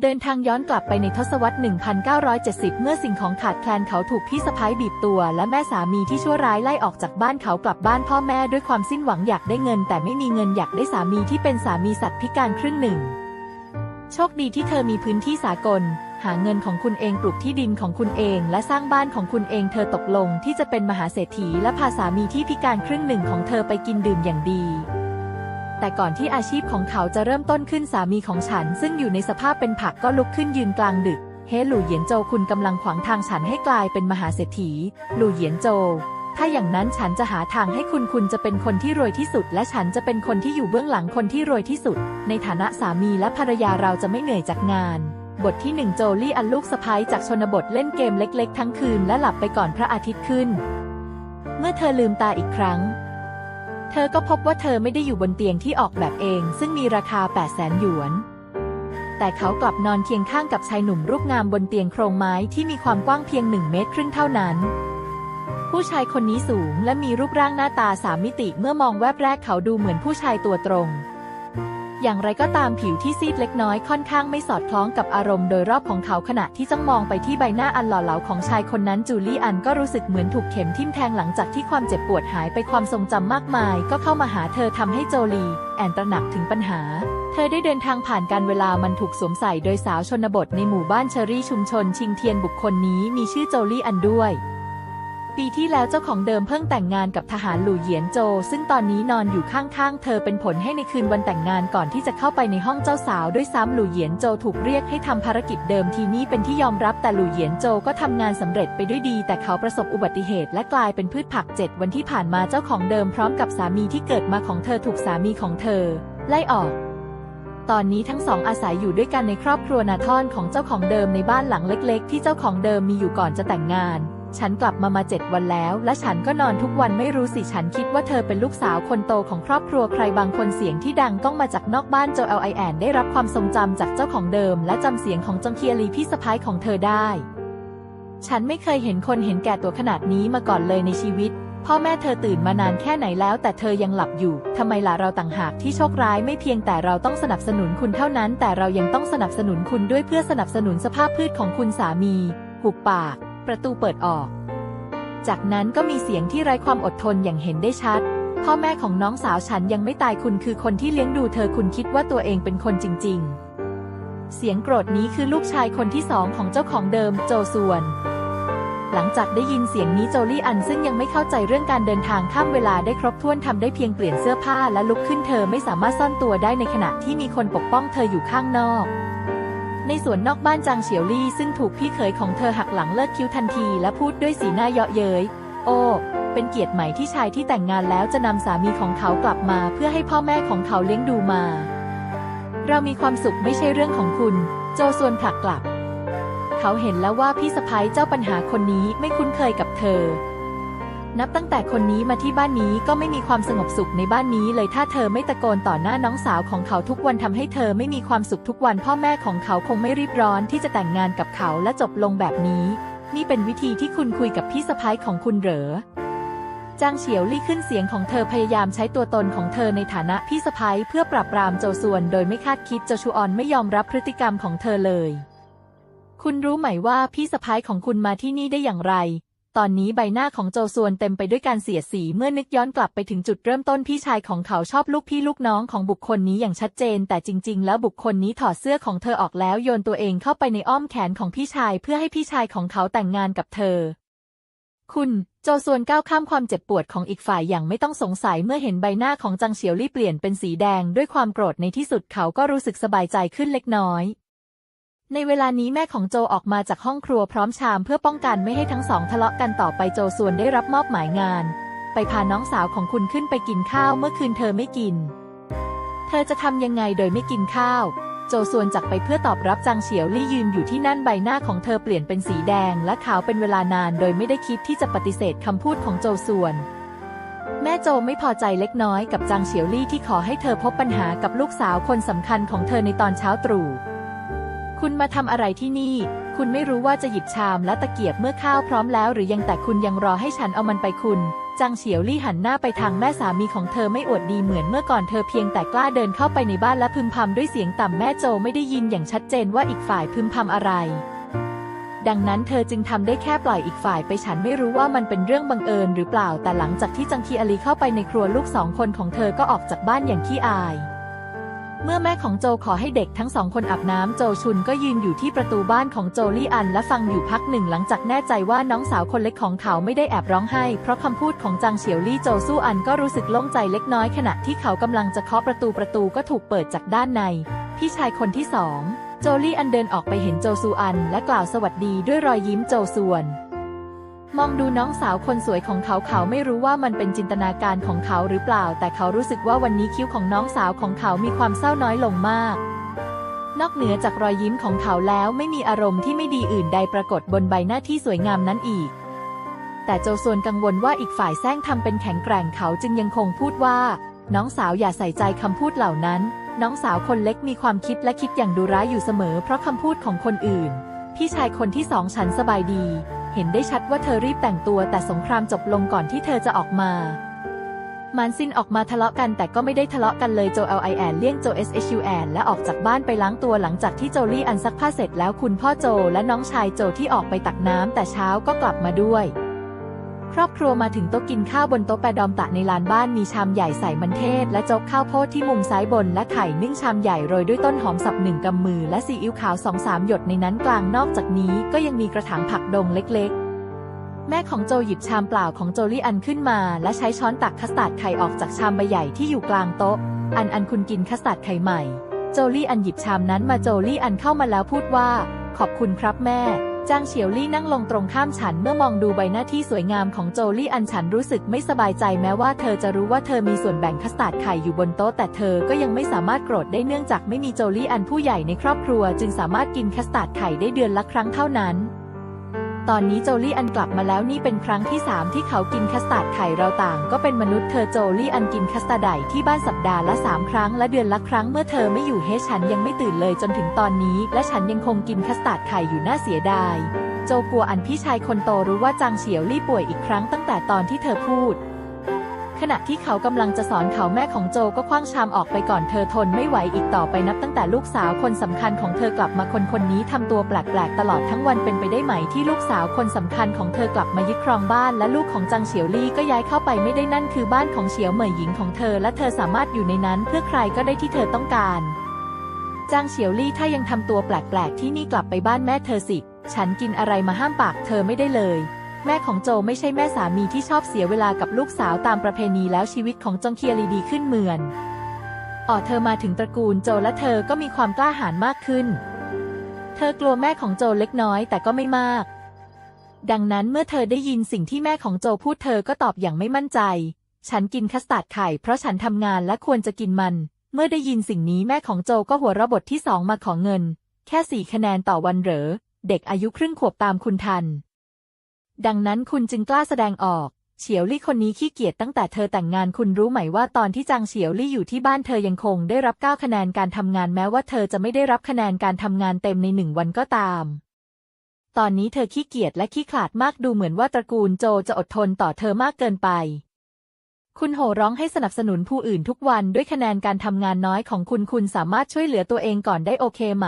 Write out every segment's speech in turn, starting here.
เดินทางย้อนกลับไปในทศวรรษ 1970 เมื่อสิ่งของขาดแคลนเขาถูกพี่สะพ้ายบีบตัว และแม่สามีที่ชั่วร้ายไล่ออกจากบ้านเขากลับบ้านพ่อแม่ด้วยความสิ้นหวังอยากได้เงิน แต่ไม่มีเงินอยากได้สามีที่เป็นสามีสัตว์พิการครึ่งหนึ่ง โชคดีที่เธอมีพื้นที่สากล หาเงินของคุณเองปลูกที่ดินของคุณเอง และสร้างบ้านของคุณเองเธอตกลงที่จะเป็นมหาเศรษฐีและพาสามีที่พิการครึ่งหนึ่งของเธอไปกินดื่มอย่างดี แต่ก่อนที่อาชีพของเขาจะเริ่มต้นขึ้นสามีของฉัน ซึ่งอยู่ในสภาพเป็นผักก็ลุกขึ้นยืนกลางดึก เฮหลู่เหยียนโจวคุณกำลังขวางทางฉันให้กลายเป็นมหาเศรษฐี หลู่เหยียนโจวถ้าอย่างนั้นฉันจะหาทางให้คุณคุณจะเป็นคนที่รวยที่สุด และฉันจะเป็นคนที่อยู่เบื้องหลังคนที่รวยที่สุด ในฐานะสามีและภรรยาเราจะไม่เหนื่อยจากงาน บทที่หนึ่งโจลี่อันลูกสะพ้ยจากชนบทเล่นเกมเล็ก ๆ ทั้งคืนและหลับไปก่อนพระอาทิตย์ขึ้น เมื่อเธอลืมตาอีกครั้ง เธอก็พบว่าเธอไม่ได้อยู่บนเตียงที่ออกแบบเอง ซึ่งมีราคา 8 0 0แสนหยวน แต่เขากลับนอนเคียงข้างกับชายหนุ่มรูปงามบนเตียงโครงไม้ที่มีความกว้างเพียงหนึ่งเมตรครึ่งเท่านั้น ผู้ชายคนนี้สูงและมีรูปร่างหน้าตาสามมิติเมื่อมองแวบแรกเขาดูเหมือนผู้ชายตัวตรง อย่างไรก็ตามผิวที่ซีดเล็กน้อยค่อนข้างไม่สอดคล้องกับอารมณ์โดยรอบของเขาขณะที่จ้องมองไปที่ใบหน้าอันหล่อเหลาของชายคนนั้นจูลี่อันก็รู้สึกเหมือนถูกเข็มทิ่มแทงหลังจากที่ความเจ็บปวดหายไปความทรงจำมากมาย ก็เข้ามาหาเธอทำให้โจลี แอนตระหนักถึงปัญหา เธอได้เดินทางผ่านการเวลามันถูกสวมใส่โดยสาวชนบทในหมู่บ้านเชอรี่ชุมชนชิงเทียนบุคคลนี้มีชื่อโจลี่อันด้วย ปีที่แล้วเจ้าของเดิมเพิ่งแต่งงานกับทหารหลู่เหยียนโจ ซึ่งตอนนี้นอนอยู่ข้างๆ เธอเป็นผลให้ในคืนวันแต่งงานก่อนที่จะเข้าไปในห้องเจ้าสาวด้วยซ้ำหลู่เหยียนโจถูกเรียกให้ทำภารกิจเดิมทีนี้เป็นที่ยอมรับแต่หลู่เหยียนโจก็ทำงานสำเร็จไปด้วยดี แต่เขาประสบอุบัติเหตุและกลายเป็นพืชผักเจ็ดวันที่ผ่านมาเจ้าของเดิมพร้อมกับสามีที่เกิดมาของเธอถูกสามีของเธอ ไล่ออกตอนนี้ทั้งสองอาศัยอยู่ด้วยกันในครอบครัวนาทอนของเจ้าของเดิมในบ้านหลังเล็ก ๆ ที่เจ้าของเดิมมีอยู่ก่อนจะแต่งงาน ฉันกลับมามาเจ็ดวันแล้ว และฉันก็นอนทุกวันไม่รู้สิฉันคิดว่าเธอเป็นลูกสาวคนโตของครอบครัวใครบางคนเสียงที่ดังก้องมาจากนอกบ้านโจเอลไอแอนได้รับความทรงจำจากเจ้าของเดิม และจำเสียงของจงเคียรีพี่สะพ้ายของเธอได้ ฉันไม่เคยเห็นคนเห็นแก่ตัวขนาดนี้มาก่อนเลยในชีวิต พ่อแม่เธอตื่นมานานแค่ไหนแล้ว แต่เธอยังหลับอยู่ทำไมล่ะเราต่างหากที่โชคร้ายไม่เพียงแต่เราต้องสนับสนุนคุณเท่านั้น แต่เรายังต้องสนับสนุนคุณด้วยเพื่อสนับสนุนสภาพพืชของคุณสามีหุบปาก ประตูเปิดออก จากนั้นก็มีเสียงที่ไร้ความอดทนอย่างเห็นได้ชัด พ่อแม่ของน้องสาวฉันยังไม่ตายคุณคือคนที่เลี้ยงดูเธอคุณคิดว่าตัวเองเป็นคนจริง ๆ เสียงโกรธนี้คือลูกชายคนที่สองของเจ้าของเดิมโจส่วน หลังจากได้ยินเสียงนี้โจลี่อันซึ่งยังไม่เข้าใจเรื่องการเดินทางข้ามเวลาได้ครบถ้วนทำได้เพียงเปลี่ยนเสื้อผ้าและลุกขึ้นเธอไม่สามารถซ่อนตัวได้ในขณะที่มีคนปกป้องเธออยู่ข้างนอก ในสวนนอกบ้านจางเฉียวลี่ซึ่งถูกพี่เขยของเธอหักหลังเลิกคิ้วทันทีและพูดด้วยสีหน้าเยาะเย้ย โอ้ เป็นเกียรติใหม่ที่ชายที่แต่งงานแล้วจะนำสามีของเขากลับมาเพื่อให้พ่อแม่ของเขาเลี้ยงดูมา เรามีความสุขไม่ใช่เรื่องของคุณ โจส่วนผลักกลับ เขาเห็นแล้วว่าพี่สะพ้ายเจ้าปัญหาคนนี้ไม่คุ้นเคยกับเธอ นับตั้งแต่คนนี้มาที่บ้านนี้ก็ไม่มีความสงบสุขในบ้านนี้เลยถ้าเธอไม่ตะโกนต่อหน้าน้องสาวของเขาทุกวันทำให้เธอไม่มีความสุขทุกวันพ่อแม่ของเขาคงไม่รีบร้อนที่จะแต่งงานกับเขาและจบลงแบบนี้ นี่เป็นวิธีที่คุณคุยกับพี่สะพ้ยของคุณเหรอจางเฉียวลี่ขึ้นเสียงของเธอพยายามใช้ตัวตนของเธอในฐานะพี่สะพ้ยเพื่อปราบปรามโจส่วน โดยไม่คาดคิดโจชูออนไม่ยอมรับพฤติกรรมของเธอเลย คุณรู้ไหมว่าพี่สะพ้ยของคุณมาที่นี่ได้อย่างไร ตอนนี้ใบหน้าของโจส่วนเต็มไปด้วยการเสียสีเมื่อนึกย้อนกลับไปถึงจุดเริ่มต้นพี่ชายของเขาชอบลูกพี่ลูกน้องของบุคคลนี้อย่างชัดเจน แต่จริง ๆ แล้วบุคคลนี้ถอดเสื้อของเธอออกแล้วโยนตัวเองเข้าไปในอ้อมแขนของพี่ชายเพื่อให้พี่ชายของเขาแต่งงานกับเธอ คุณโจส่วนก้าวข้ามความเจ็บปวดของอีกฝ่ายอย่างไม่ต้องสงสัยเมื่อเห็นใบหน้าของจังเฉียวลี่เปลี่ยนเป็นสีแดงด้วยความโกรธในที่สุดเขาก็รู้สึกสบายใจขึ้นเล็กน้อย ในเวลานี้แม่ของโจออกมาจากห้องครัวพร้อมชามเพื่อป้องกันไม่ให้ทั้งสองทะเลาะกันต่อไปโจส่วนได้รับมอบหมายงาน ไปพาน้องสาวของคุณขึ้นไปกินข้าวเมื่อคืนเธอไม่กิน เธอจะทำยังไงโดยไม่กินข้าว โจส่วนจักไปเพื่อตอบรับจางเฉียวลี่ยืนอยู่ที่นั่นใบหน้าของเธอเปลี่ยนเป็นสีแดงและขาวเป็นเวลานานโดยไม่ได้คิดที่จะปฏิเสธคำพูดของโจส่วน แม่โจไม่พอใจเล็กน้อยกับจางเฉียวลี่ที่ขอให้เธอพบปัญหากับลูกสาวคนสำคัญของเธอในตอนเช้าตรู่ คุณมาทำอะไรที่นี่ คุณไม่รู้ว่าจะหยิบชามและตะเกียบเมื่อข้าวพร้อมแล้ว หรือยังแต่คุณยังรอให้ฉันเอามันไปคุณจางเฉียวลี่หันหน้าไปทางแม่สามีของเธอไม่อวดดีเหมือนเมื่อก่อนเธอเพียงแต่กล้าเดินเข้าไปในบ้านและพึมพำด้วยเสียงต่ำแม่โจไม่ได้ยินอย่างชัดเจนว่าอีกฝ่ายพึมพำอะไรดังนั้นเธอจึงทำได้แค่ปล่อยอีกฝ่ายไปฉันไม่รู้ว่ามันเป็นเรื่องบังเอิญหรือเปล่า แต่หลังจากที่จังคีอลีเข้าไปในครัวลูกสองคนของเธอก็ออกจากบ้านอย่างขี้อาย เมื่อแม่ของโจขอให้เด็กทั้งสองคนอาบน้ำโจชุนก็ยืนอยู่ที่ประตูบ้านของโจลี่อันและฟังอยู่พักหนึ่งหลังจากแน่ใจว่าน้องสาวคนเล็กของเขาไม่ได้แอบร้องไห้ เพราะคำพูดของจางเฉียวลี่โจสู้อันก็รู้สึกโล่งใจเล็กน้อยขณะที่เขากำลังจะเคาะประตูประตูก็ถูกเปิดจากด้านใน พี่ชายคนที่สองโจลี่อันเดินออกไปเห็นโจซูอัน และกล่าวสวัสดีด้วยรอยยิ้มโจส่วน มองดูน้องสาวคนสวยของเขาเขาไม่รู้ว่ามันเป็นจินตนาการของเขาหรือเปล่า แต่เขารู้สึกว่าวันนี้คิ้วของน้องสาวของเขามีความเศร้าน้อยลงมาก นอกเหนือจากรอยยิ้มของเขาแล้วไม่มีอารมณ์ที่ไม่ดีอื่นใดปรากฏบนใบหน้าที่สวยงามนั้นอีก แต่โจส่วนกังวลว่าอีกฝ่ายแซงทำเป็นแข็งแกร่งเขาจึงยังคงพูดว่า น้องสาวอย่าใส่ใจคำพูดเหล่านั้น น้องสาวคนเล็กมีความคิดและคิดอย่างดูร้ายอยู่เสมอ เพราะคำพูดของคนอื่น พี่ชายคนที่สองฉันสบายดี เห็นได้ชัดว่าเธอรีบแต่งตัวแต่สงครามจบลงก่อนที่เธอจะออกมามานซินออกมาทะเลาะกันแต่ก็ไม่ได้ทะเลาะกันเลยโจเอลไอแอนเลี่ยงโจเอสเอชยูแอนและออกจากบ้านไปล้างตัวหลังจากที่โจลี่อันซักผ้าเสร็จแล้วคุณพ่อโจและน้องชายโจที่ออกไปตักน้ำแต่เช้าก็กลับมาด้วย ครอบครัวมาถึงโต๊ะกินข้าวบนโต๊ะแปดอมตะในลานบ้านมีชามใหญ่ใส่มันเทศ และโจ๊กข้าวโพดที่มุมซ้ายบน และไข่นึ่งชามใหญ่โรยด้วยต้นหอมสับหนึ่งกำมือ และซีอิ๊วขาวสองสามหยดในนั้นกลางนอกจากนี้ก็ยังมีกระถางผักดงเล็กๆ แม่ของโจหยิบชามเปล่าของโจลี่อันขึ้นมา และใช้ช้อนตักคัสตาร์ดไข่ออกจากชามใบใหญ่ที่อยู่กลางโต๊ะ อันอันคุณกินคัสตาร์ดไข่ใหม่ โจลี่อันหยิบชามนั้นมาโจลี่อันเข้ามาแล้วพูดว่า ขอบคุณครับแม่ จางเฉียวลี่นั่งลงตรงข้ามฉันเมื่อมองดูใบหน้าที่สวยงามของโจลี่อันฉันรู้สึกไม่สบายใจแม้ว่าเธอจะรู้ว่าเธอมีส่วนแบ่งคัสตาร์ดไข่อยู่บนโต๊ะแต่เธอก็ยังไม่สามารถโกรธได้เนื่องจากไม่มีโจลี่อันผู้ใหญ่ในครอบครัว จึงสามารถกินคัสตาร์ดไข่ได้เดือนละครั้งเท่านั้น ตอนนี้โจลี่อันกลับมาแล้วนี่เป็นครั้งที่ 3 ที่เขากินคัสตาร์ดไข่เราต่าง ก็เป็นมนุษย์เธอโจลี่อันกินคัสตาร์ดไข่ที่บ้านสัปดาห์ละ 3 ครั้งและเดือนละครั้งเมื่อเธอไม่อยู่เฮฉันยังไม่ตื่นเลยจนถึงตอนนี้ และฉันยังคงกินคัสตาร์ดไข่อยู่น่าเสียดาย โจกัวอันพี่ชายคนโตรู้ว่าจางเฉียวลี่ป่วยอีกครั้งตั้งแต่ตอนที่เธอพูด ขณะที่เขากำลังจะสอนเขาแม่ของโจก็คว้างชามออกไปก่อนเธอทนไม่ไหวอีกต่อไปนับตั้งแต่ลูกสาวคนสำคัญของเธอกลับมาคนคนนี้ทำตัวแปลกๆตลอดทั้งวันเป็นไปได้ไหมที่ลูกสาวคนสำคัญของเธอกลับมายึดครองบ้านและลูกของจางเฉียวลี่ก็ย้ายเข้าไปไม่ได้นั่นคือบ้านของเฉียวเหมยหญิงของเธอ และเธอสามารถอยู่ในนั้นเพื่อใครก็ได้ที่เธอต้องการจางเฉียวลี่ถ้ายังทำตัวแปลกๆที่นี่กลับไปบ้านแม่เธอสิ ฉันกินอะไรมาห้ามปากเธอไม่ได้เลย แม่ของโจไม่ใช่แม่สามีที่ชอบเสียเวลากับลูกสาวตามประเพณีแล้วชีวิตของจงเคียรีดีขึ้นเหมือนอ๋อเธอมาถึงตระกูลโจและเธอก็มีความกล้าหาญมากขึ้น เธอกลัวแม่ของโจเล็กน้อยแต่ก็ไม่มาก ดังนั้นเมื่อเธอได้ยินสิ่งที่แม่ของโจพูดเธอก็ตอบอย่างไม่มั่นใจ ฉันกินคัสตาร์ดไข่เพราะฉันทำงานและควรจะกินมัน เมื่อได้ยินสิ่งนี้แม่ของโจก็หัวเราะบทที่สองมาขอเงิน แค่สี่คะแนนต่อวันเหรอ เด็กอายุครึ่งขวบตามคุณทัน ดังนั้นคุณจึงกล้าแสดงออก เฉียวลี่คนนี้ขี้เกียจตั้งแต่เธอแต่งงานคุณรู้ไหมว่าตอนที่จางเฉียวลี่อยู่ที่บ้านเธอยังคงได้รับ 9 คะแนนการทำงานแม้ว่าเธอจะไม่ได้รับคะแนนการทำงานเต็มในหนึ่งวันก็ตาม ตอนนี้เธอขี้เกียจและขี้ขลาดมากดูเหมือนว่าตระกูลโจจะอดทนต่อเธอมากเกินไป คุณโห่ร้องให้สนับสนุนผู้อื่นทุกวันด้วยคะแนนการทำงานน้อยของคุณคุณสามารถช่วยเหลือตัวเองก่อนได้โอเคไหม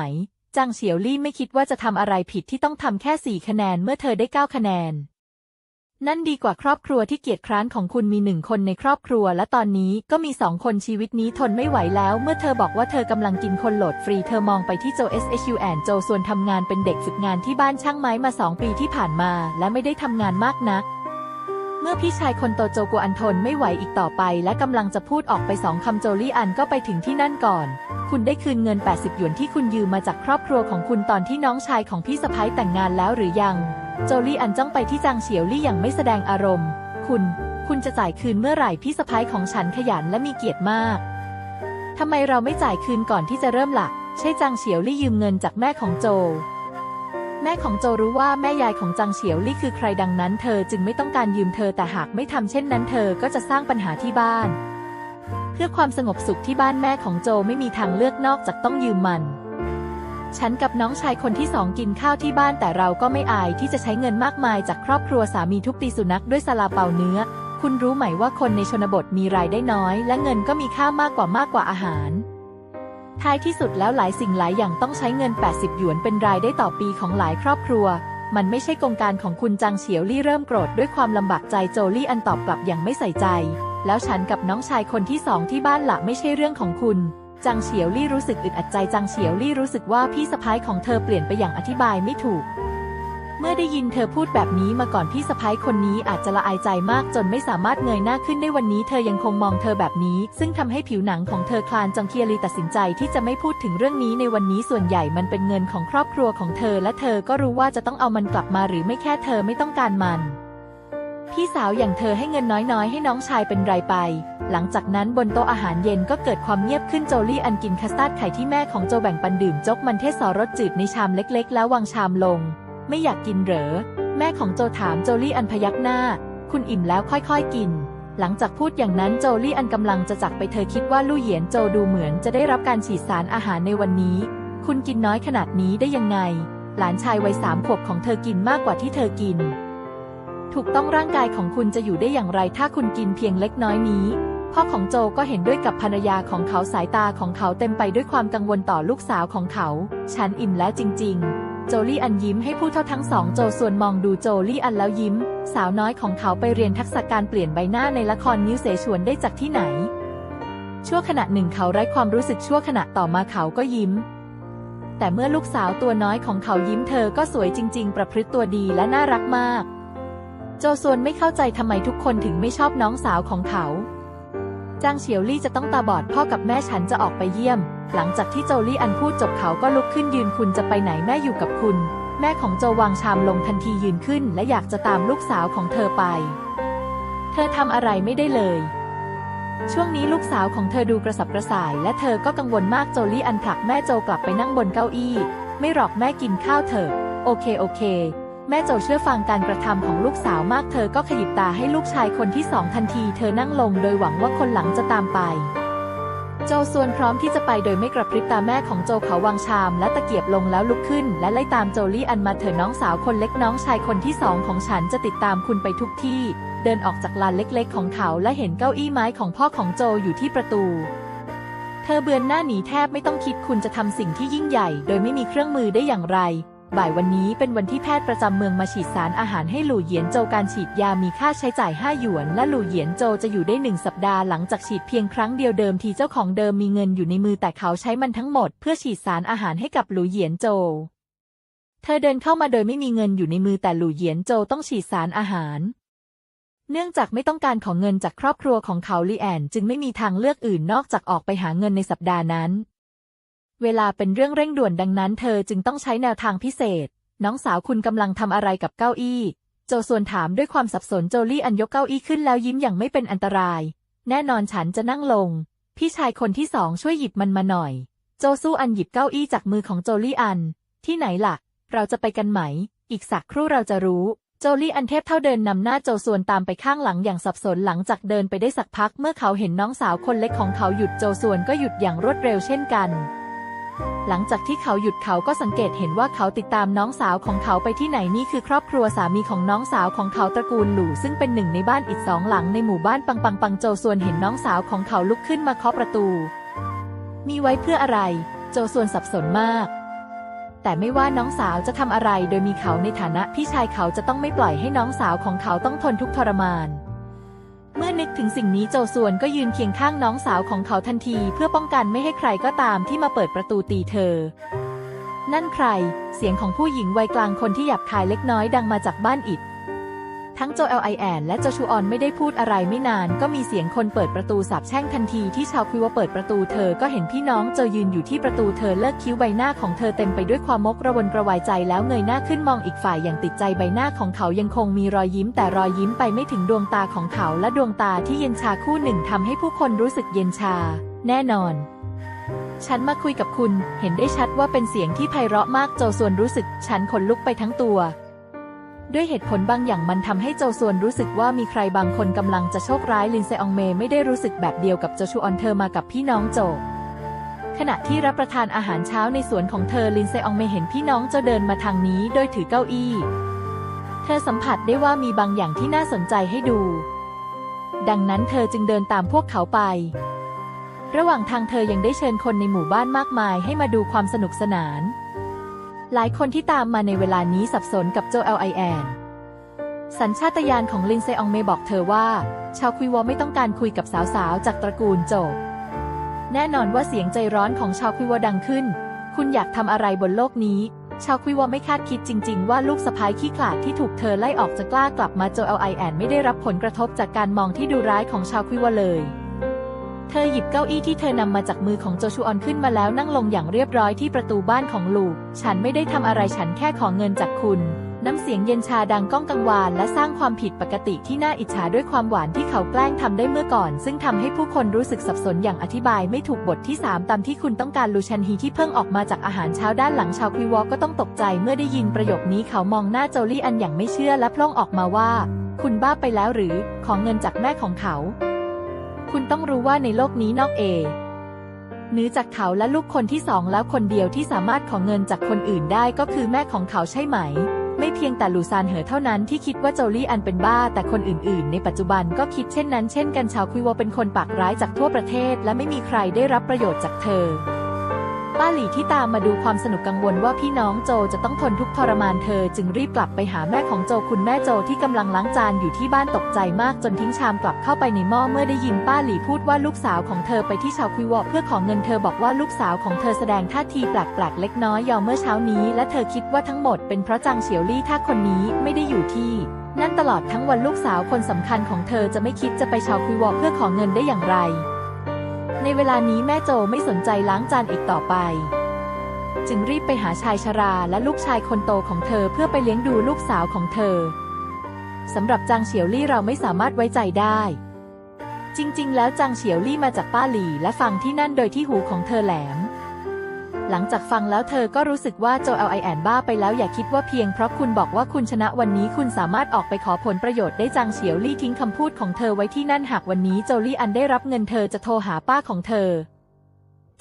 จางเฉียวลี่ไม่คิดว่าจะทำอะไรผิดที่ต้องทำแค่สี่คะแนนเมื่อเธอได้เก้าคะแนน นั่นดีกว่าครอบครัวที่เกียจคร้านของคุณมีหนึ่งคนในครอบครัว และตอนนี้ก็มีสองคนชีวิตนี้ทนไม่ไหวแล้ว เมื่อเธอบอกว่าเธอกำลังกินคนโหลดฟรีเธอมองไปที่โจ SHU แอนโจส่วนทำงานเป็นเด็กฝึกงานที่บ้านช่างไม้มาสองปีที่ผ่านมา และไม่ได้ทำงานมากนัก เมื่อพี่ชายคนโตโจกัวอันทนไม่ไหวอีกต่อไป และกำลังจะพูดออกไปสองคำโจลี่อันก็ไปถึงที่นั่นก่อน คุณได้คืนเงิน 80 หยวนที่คุณยืมมาจากครอบครัวของคุณตอนที่น้องชายของพี่สะพ้ายแต่งงานแล้วหรือยัง โจลี่อันจ้องไปที่จางเฉียวลี่อย่างไม่แสดงอารมณ์ คุณ คุณจะจ่ายคืนเมื่อไหร่พี่สะพ้ายของฉันขยันและมีเกียรติมากทำไมเราไม่จ่ายคืนก่อนที่จะเริ่มหลักใช่จางเฉียวลี่ยืมเงินจากแม่ของโจ แม่ของโจรู้ว่าแม่ยายของจางเฉียวลี่คือใครดังนั้นเธอจึงไม่ต้องการยืมเธอแต่หากไม่ทำเช่นนั้นเธอก็จะสร้างปัญหาที่บ้าน เพื่อความสงบสุขที่บ้านแม่ของโจไม่มีทางเลือกนอกจากต้องยืมมัน ฉันกับน้องชายคนที่สองกินข้าวที่บ้านแต่เราก็ไม่อายที่จะใช้เงินมากมายจากครอบครัวสามีทุบตีสุนัขด้วยซาลาเปาเนื้อ คุณรู้ไหมว่าคนในชนบทมีรายได้น้อย และเงินก็มีค่ามากกว่ามากกว่าอาหาร ท้ายที่สุดแล้วหลายสิ่งหลายอย่างต้องใช้เงิน 80 หยวนเป็นรายได้ต่อปีของหลายครอบครัว มันไม่ใช่โครงการของคุณจังเฉียวลี่เริ่มโกรธด้วยความลำบากใจโจลี่อันตอบกลับอย่างไม่ใส่ใจ แล้วฉันกับน้องชายคนที่สองที่บ้านหละไม่ใช่เรื่องของคุณจังเฉียวลี่รู้สึกอึดอัดใจจังเฉียวลี่รู้สึกว่าพี่สะพ้ายของเธอเปลี่ยนไปอย่างอธิบายไม่ถูก เมื่อได้ยินเธอพูดแบบนี้มาก่อนพี่สะพ้ายคนนี้อาจจะละอายใจมากจนไม่สามารถเงยหน้าขึ้นได้วันนี้เธอยังคงมองเธอแบบนี้ ซึ่งทำให้ผิวหนังของเธอคลานจังเคียรีตัดสินใจที่จะไม่พูดถึงเรื่องนี้ในวันนี้ส่วนใหญ่มันเป็นเงินของครอบครัวของเธอ และเธอก็รู้ว่าจะต้องเอามันกลับมาหรือไม่แค่เธอไม่ต้องการมัน พี่สาวอย่างเธอให้เงินน้อยๆ ให้น้องชายเป็นไรไป หลังจากนั้นบนโต๊ะอาหารเย็นก็เกิดความเงียบขึ้นโจลี่อันกินคัสตาร์ดไข่ที่แม่ของโจแบ่งปันดื่มจกมันเทศซอรสจืดในชามเล็ก ๆ แล้ววางชามลง ไม่อยากกินเหรอ แม่ของโจถามโจลี่อันพยักหน้า คุณอิ่มแล้วค่อยๆกิน หลังจากพูดอย่างนั้นโจลี่อันกำลังจะจักไปเธอคิดว่าลู่เหยียนโจดูเหมือนจะได้รับการฉีดสารอาหารในวันนี้ คุณกินน้อยขนาดนี้ได้ยังไง หลานชายวัยสามขวบของเธอกินมากกว่าที่เธอกิน ถูกต้องร่างกายของคุณจะอยู่ได้อย่างไรถ้าคุณกินเพียงเล็กน้อยนี้พ่อของโจก็เห็นด้วยกับภรรยาของเขาสายตาของเขาเต็มไปด้วยความกังวลต่อลูกสาวของเขา ฉันอิ่มแล้วจริง ๆ โจลี่อันยิ้มให้ผู้เท่าทั้งสองโจส่วนมองดูโจลี่อันแล้วยิ้ม สาวน้อยของเขาไปเรียนทักษะการเปลี่ยนใบหน้าในละครนิ้วเสฉวนได้จากที่ไหน ชั่วขณะหนึ่งเขาไร้ความรู้สึกชั่วขณะต่อมาเขาก็ยิ้ม แต่เมื่อลูกสาวตัวน้อยของเขายิ้มเธอก็สวยจริง ๆ ประพฤติตัวดีและน่ารักมาก โจซวนไม่เข้าใจทำไมทุกคนถึงไม่ชอบน้องสาวของเขา จางเฉียวลี่จะต้องตาบอดพ่อกับแม่ฉันจะออกไปเยี่ยม หลังจากที่โจลี่อันพูดจบเขาก็ลุกขึ้นยืนคุณจะไปไหนแม่อยู่กับคุณ แม่ของโจวางชามลงทันทียืนขึ้น และอยากจะตามลูกสาวของเธอไป เธอทำอะไรไม่ได้เลย ช่วงนี้ลูกสาวของเธอดูกระสับกระส่าย และเธอก็กังวลมากโจลี่อันผลักแม่โจกลับไปนั่งบนเก้าอี้ ไม่หรอกแม่กินข้าวเถอะ โอเคโอเค แม่โจเชื่อฟังการกระทำของลูกสาวมากเธอก็ขยิบตาให้ลูกชายคนที่สองทันที เธอนั่งลงโดยหวังว่าคนหลังจะตามไป โจส่วนพร้อมที่จะไปโดยไม่กระพริบตาแม่ของโจเขาวางชามและตะเกียบลงแล้วลุกขึ้น และไล่ตามโจลี่อันมาเถอน้องสาวคนเล็กน้องชายคนที่สองของฉันจะติดตามคุณไปทุกที่ เดินออกจากลานเล็กๆ ของเขาและเห็นเก้าอี้ไม้ของพ่อของโจอยู่ที่ประตูเธอเบือนหน้าหนีแทบไม่ต้องคิดคุณจะทำสิ่งที่ยิ่งใหญ่ โดยไม่มีเครื่องมือได้อย่างไร บ่ายวันนี้เป็นวันที่แพทย์ประจำเมืองมาฉีดสารอาหารให้หลู่เหยียนโจการฉีดยามีค่าใช้จ่าย 5 หยวน และหลู่เหยียนโจจะอยู่ได้หนึ่งสัปดาห์หลังจากฉีดเพียงครั้งเดียวเดิมทีเจ้าของเดิมมีเงินอยู่ในมือแต่เขาใช้มันทั้งหมดเพื่อฉีดสารอาหารให้กับหลู่เหยียนโจ เธอเดินเข้ามาโดยไม่มีเงินอยู่ในมือแต่หลู่เหยียนโจต้องฉีดสารอาหาร เนื่องจากไม่ต้องการของเงินจากครอบครัวของเขาลีแอน จึงไม่มีทางเลือกอื่นนอกจากออกไปหาเงินในสัปดาห์นั้น เวลาเป็นเรื่องเร่งด่วนดังนั้นเธอจึงต้องใช้แนวทางพิเศษ น้องสาวคุณกำลังทำอะไรกับเก้าอี้ โจส่วนถามด้วยความสับสนโจลี่อันยกเก้าอี้ขึ้นแล้วยิ้มอย่างไม่เป็นอันตราย แน่นอนฉันจะนั่งลง พี่ชายคนที่สองช่วยหยิบมันมาหน่อย โจสู้อันหยิบเก้าอี้จากมือของโจลี่อัน ที่ไหนล่ะ เราจะไปกันไหม อีกสักครู่เราจะรู้โจลี่อันเทพเท่าเดินนำหน้าโจส่วนตามไปข้างหลังอย่างสับสนหลังจากเดินไปได้สักพักเมื่อเขาเห็นน้องสาวคนเล็กของเขาหยุดโจส่วนก็หยุดอย่างรวดเร็วเช่นกัน หลังจากที่เขาหยุดเขาก็สังเกตเห็นว่าเขาติดตามน้องสาวของเขาไปที่ไหนนี่คือครอบครัวสามีของน้องสาวของเขาตระกูลหลู่ซึ่งเป็นหนึ่งในบ้านอีกสองหลังในหมู่บ้านปังปังปังโจส่วนเห็นน้องสาวของเขาลุกขึ้นมาเคาะประตู มีไว้เพื่ออะไร โจส่วนสับสนมาก แต่ไม่ว่าน้องสาวจะทำอะไร โดยมีเขาในฐานะพี่ชายเขาจะต้องไม่ปล่อยให้น้องสาวของเขาต้องทนทุกทรมาน เมื่อนึกถึงสิ่งนี้โจส่วนก็ยืนเคียงข้างน้องสาวของเขาทันที เพื่อป้องกันไม่ให้ใครก็ตามที่มาเปิดประตูตีเธอ นั่นใคร เสียงของผู้หญิงวัยกลางคนที่หยับคายเล็กน้อยดังมาจากบ้านอิด ทั้งโจเอลไอแอนและโจชูออนไม่ได้พูดอะไรไม่นาน ก็มีเสียงคนเปิดประตูสาบแช่งทันทีที่ชาวคุยว่าเปิดประตูเธอก็เห็นพี่น้องโจยืนอยู่ที่ประตูเธอเลิกคิ้วใบหน้าของเธอเต็มไปด้วยความมกระวนกระวายใจแล้วเงยหน้าขึ้นมองอีกฝ่ายอย่างติดใจใบหน้าของเขายังคงมีรอยยิ้ม แต่รอยยิ้มไปไม่ถึงดวงตาของเขาและดวงตาที่เย็นชาคู่หนึ่งทำให้ผู้คนรู้สึกเย็นชา แน่นอนฉันมาคุยกับคุณ เห็นได้ชัดว่าเป็นเสียงที่ไพเราะมากโจส่วนรู้สึก ฉันขนลุกไปทั้งตัว ด้วยเหตุผลบางอย่างมันทำให้โจส่วนรู้สึกว่ามีใครบางคนกำลังจะโชคร้ายลินเซอองเมไม่ได้รู้สึกแบบเดียวกับโจชูออนเธอมากับพี่น้องโจ ขณะที่รับประทานอาหารเช้าในสวนของเธอลินเซอองเมเห็นพี่น้องโจเดินมาทางนี้โดยถือเก้าอี้ เธอสัมผัสได้ว่ามีบางอย่างที่น่าสนใจให้ดู ดังนั้นเธอจึงเดินตามพวกเขาไป ระหว่างทางเธอยังได้เชิญคนในหมู่บ้านมากมายให้มาดูความสนุกสนาน หลายคนที่ตามมาในเวลานี้สับสนกับโจเอลไอแอนสัญชาตญาณของลินเซอองเมบอกเธอว่า ชาวคุยวอไม่ต้องการคุยกับสาวๆ จากตระกูลโจ แน่นอนว่าเสียงใจร้อนของชาวคุยวอดังขึ้น คุณอยากทำอะไรบนโลกนี้ ชาวคุยวอไม่คาดคิดจริง ๆ ว่าลูกสะพ้ายขี้ขลาดที่ถูกเธอไล่ออกจะกล้ากลับมาโจเอลไอแอนไม่ได้รับผลกระทบจากการมองที่ดูร้ายของชาวคุยวอเลย เธอหยิบเก้าอี้ที่เธอนำมาจากมือของโจชูออนขึ้นมาแล้วนั่งลงอย่างเรียบร้อยที่ประตูบ้านของลูก ฉันไม่ได้ทำอะไรฉันแค่ขอเงินจากคุณน้ำเสียงเย็นชาดังก้องกังวานและสร้างความผิดปกติที่น่าอิจฉาด้วยความหวานที่เขาแกล้งทำได้เมื่อก่อน ซึ่งทำให้ผู้คนรู้สึกสับสนอย่างอธิบายไม่ถูกบทที่ 3 ตามที่คุณต้องการลูชันฮีที่เพิ่งออกมาจากอาหารเช้าด้านหลังชาวควีวอก็ต้องตกใจเมื่อได้ยินประโยคนี้เขามองหน้าโจลี่อันอย่างไม่เชื่อและพล่องออกมาว่า คุณบ้าไปแล้วหรือ ขอเงินจากแม่ของเขา คุณต้องรู้ว่าในโลกนี้นอกเอเนื้อจากเขาและลูกคนที่สองแล้วคนเดียวที่สามารถขอเงินจากคนอื่นได้ก็คือแม่ของเขาใช่ไหม ไม่เพียงแต่ลูซานเหอเท่านั้นที่คิดว่าโจลี่อันเป็นบ้า แต่คนอื่นๆ ในปัจจุบันก็คิดเช่นนั้นเช่นกันชาวคุยวเป็นคนปากร้ายจากทั่วประเทศ และไม่มีใครได้รับประโยชน์จากเธอ ป้าหลี่ที่ตามมาดูความสนุกกังวลว่าพี่น้องโจจะต้องทนทุกทรมานเธอ จึงรีบกลับไปหาแม่ของโจคุณแม่โจที่กำลังล้างจานอยู่ที่บ้านตกใจมากจนทิ้งชามกลับเข้าไปในหม้อเมื่อได้ยินป้าหลี่พูดว่าลูกสาวของเธอไปที่ชาวคุยวอเพื่อขอเงินเธอบอกว่าลูกสาวของเธอแสดงท่าทีแปลกๆเล็กน้อยยอมเมื่อเช้านี้ และเธอคิดว่าทั้งหมดเป็นเพราะจางเฉียวลี่ถ้าคนนี้ไม่ได้อยู่ที่นั่นตลอดทั้งวันลูกสาวคนสำคัญของเธอจะไม่คิดจะไปชาวคุยวอเพื่อขอเงินได้อย่างไร ในเวลานี้แม่โจไม่สนใจล้างจานอีกต่อไป จึงรีบไปหาชายชราและลูกชายคนโตของเธอเพื่อไปเลี้ยงดูลูกสาวของเธอสำหรับจางเฉียวลี่เราไม่สามารถไว้ใจได้ จริง ๆ แล้วจางเฉียวลี่มาจากป้าหลี่และฟังที่นั่นโดยที่หูของเธอแหลม หลังจากฟังแล้วเธอก็รู้สึกว่าโจเอลไอแอนบ้าไปแล้วอย่าคิดว่าเพียงเพราะคุณบอกว่าคุณชนะวันนี้คุณสามารถออกไปขอผลประโยชน์ได้จางเฉียวลี่ทิ้งคำพูดของเธอไว้ที่นั่นหากวันนี้โจลี่อันได้รับเงินเธอจะโทรหาป้าของเธอ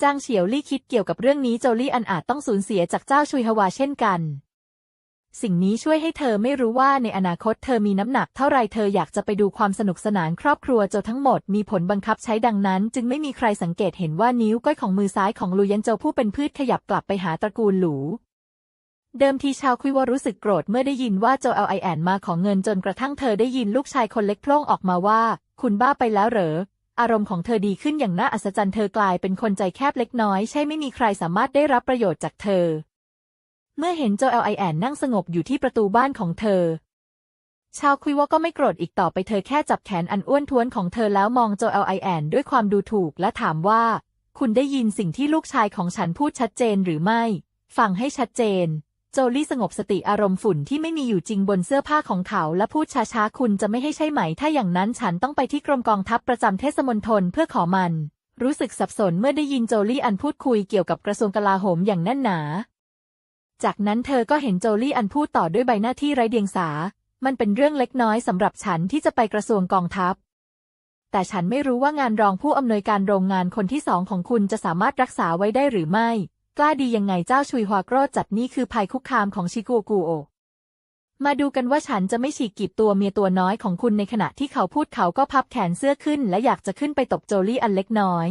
จางเฉียวลี่คิดเกี่ยวกับเรื่องนี้โจลี่อันอาจต้องสูญเสียจากเจ้าชุยฮวาเช่นกัน สิ่งนี้ช่วยให้เธอไม่รู้ว่าในอนาคตเธอมีน้ำหนักเท่าไรเธออยากจะไปดูความสนุกสนานครอบครัวโจทั้งหมดมีผลบังคับใช้ดังนั้น จึงไม่มีใครสังเกตเห็นว่านิ้วก้อยของมือซ้ายของลูยันโจผู้เป็นพืชขยับกลับไปหาตระกูลหลูเดิมทีชาวคุยวรู้สึกโกรธเมื่อได้ยินว่าโจเอลไอแอนมาของเงินจนกระทั่งเธอได้ยินลูกชายคนเล็กโพล่งออกมาว่า คุณบ้าไปแล้วเหรอ อารมณ์ของเธอดีขึ้นอย่างน่าอัศจรรย์เธอกลายเป็นคนใจแคบเล็กน้อยใช่ไม่มีใครสามารถได้รับประโยชน์จากเธอ เมื่อเห็นโจเอลไอแอนนั่งสงบอยู่ที่ประตูบ้านของเธอ ชาวคุยวาก็ไม่โกรธอีกต่อไปเธอแค่จับแขนอันอ้วนท้วนของเธอแล้วมองโจเอลไอแอนด้วยความดูถูกและถามว่า คุณได้ยินสิ่งที่ลูกชายของฉันพูดชัดเจนหรือไม่ ฟังให้ชัดเจน โจลี่สงบสติอารมณ์ฝุ่นที่ไม่มีอยู่จริงบนเสื้อผ้าของเขาและพูดช้าๆคุณจะไม่ให้ใช่ไหม ถ้าอย่างนั้นฉันต้องไปที่กรมกองทัพประจำเทศมณฑลเพื่อขอมัน รู้สึกสับสนเมื่อได้ยินโจลี่อันพูดคุยเกี่ยวกับกระทรวงกลาโหมอย่างแน่นหนา จากนั้นเธอก็เห็นโจลี่อันพูดต่อด้วยใบหน้าที่ไร้เดียงสา มันเป็นเรื่องเล็กน้อยสำหรับฉันที่จะไปกระทรวงกองทัพ แต่ฉันไม่รู้ว่างานรองผู้อำนวยการโรงงานคนที่สองของคุณจะสามารถรักษาไว้ได้หรือไม่ กล้าดียังไงเจ้าชุยฮวาโกรธจัดนี่คือภัยคุกคามของชิกูกูโอ มาดูกันว่าฉันจะไม่ฉีกกีบตัวเมียตัวน้อยของคุณในขณะที่เขาพูดเขาก็พับแขนเสื้อขึ้น และอยากจะขึ้นไปตบโจลี่อันเล็กน้อย